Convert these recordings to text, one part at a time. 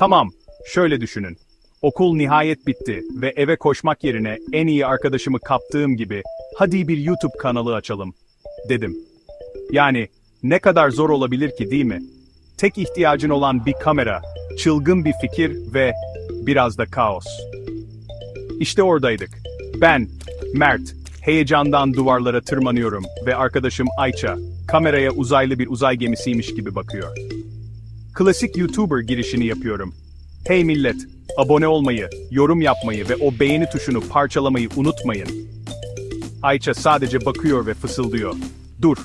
Tamam, şöyle düşünün. Okul nihayet bitti ve eve koşmak yerine en iyi arkadaşımı kaptığım gibi hadi bir YouTube kanalı açalım dedim. Yani ne kadar zor olabilir ki değil mi? Tek ihtiyacın olan bir kamera, çılgın bir fikir ve biraz da kaos. İşte oradaydık. Ben, Mert, heyecandan duvarlara tırmanıyorum ve arkadaşım Ayça, kameraya uzaylı bir uzay gemisiymiş gibi bakıyor. Klasik YouTuber girişini yapıyorum. Hey millet, abone olmayı, yorum yapmayı ve o beğeni tuşunu parçalamayı unutmayın. Ayça sadece bakıyor ve fısıldıyor. Dur.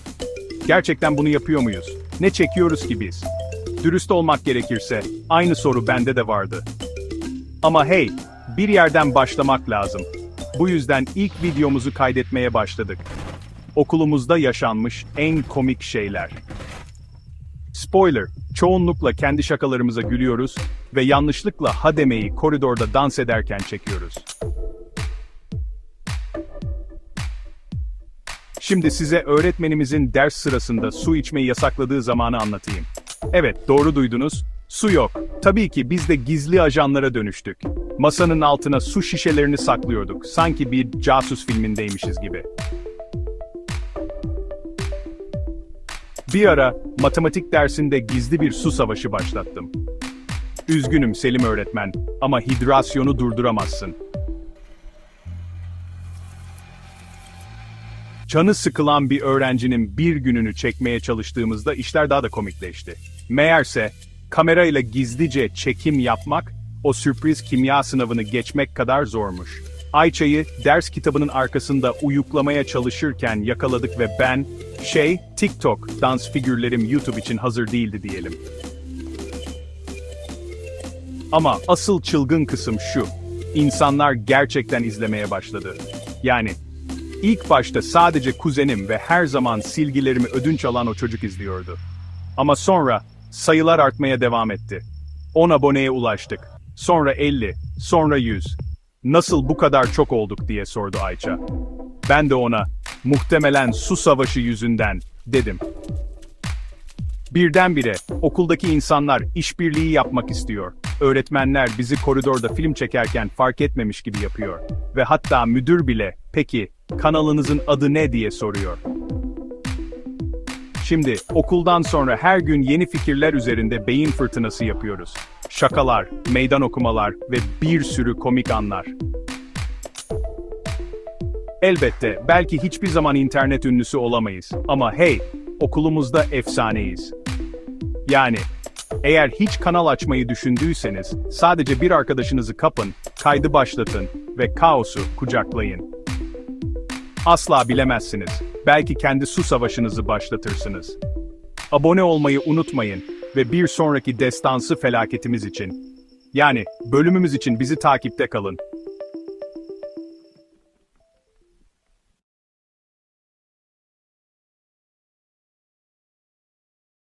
Gerçekten bunu yapıyor muyuz? Ne çekiyoruz ki biz? Dürüst olmak gerekirse, aynı soru bende de vardı. Ama hey, bir yerden başlamak lazım. Bu yüzden ilk videomuzu kaydetmeye başladık. Okulumuzda yaşanmış en komik şeyler. Spoiler, çoğunlukla kendi şakalarımıza gülüyoruz ve yanlışlıkla ha demeyi koridorda dans ederken çekiyoruz. Şimdi size öğretmenimizin ders sırasında su içmeyi yasakladığı zamanı anlatayım. Evet, doğru duydunuz. Su yok. Tabii ki biz de gizli ajanlara dönüştük. Masanın altına su şişelerini saklıyorduk. Sanki bir casus filmindeymişiz gibi. Bir ara matematik dersinde gizli bir su savaşı başlattım. Üzgünüm Selim öğretmen ama hidrasyonu durduramazsın. Canı sıkılan bir öğrencinin bir gününü çekmeye çalıştığımızda işler daha da komikleşti. Meğerse kamerayla gizlice çekim yapmak o sürpriz kimya sınavını geçmek kadar zormuş. Ayça'yı ders kitabının arkasında uyuklamaya çalışırken yakaladık ve ben, şey, TikTok dans figürlerim YouTube için hazır değildi diyelim. Ama asıl çılgın kısım şu. İnsanlar gerçekten izlemeye başladı. Yani ilk başta sadece kuzenim ve her zaman silgilerimi ödünç alan o çocuk izliyordu. Ama sonra sayılar artmaya devam etti. 10 aboneye ulaştık. Sonra 50, sonra 100. Nasıl bu kadar çok olduk diye sordu Ayça. Ben de ona muhtemelen su savaşı yüzünden dedim. Birdenbire okuldaki insanlar işbirliği yapmak istiyor. Öğretmenler bizi koridorda film çekerken fark etmemiş gibi yapıyor. Ve hatta müdür bile, peki kanalınızın adı ne diye soruyor. Şimdi okuldan sonra her gün yeni fikirler üzerinde beyin fırtınası yapıyoruz. Şakalar, meydan okumalar ve bir sürü komik anlar. Elbette belki hiçbir zaman internet ünlüsü olamayız ama hey, okulumuzda efsaneyiz. Yani eğer hiç kanal açmayı düşündüyseniz sadece bir arkadaşınızı kapın, kaydı başlatın ve kaosu kucaklayın. Asla bilemezsiniz. Belki kendi su savaşınızı başlatırsınız. Abone olmayı unutmayın ve bir sonraki destansı felaketimiz için, yani bölümümüz için bizi takipte kalın.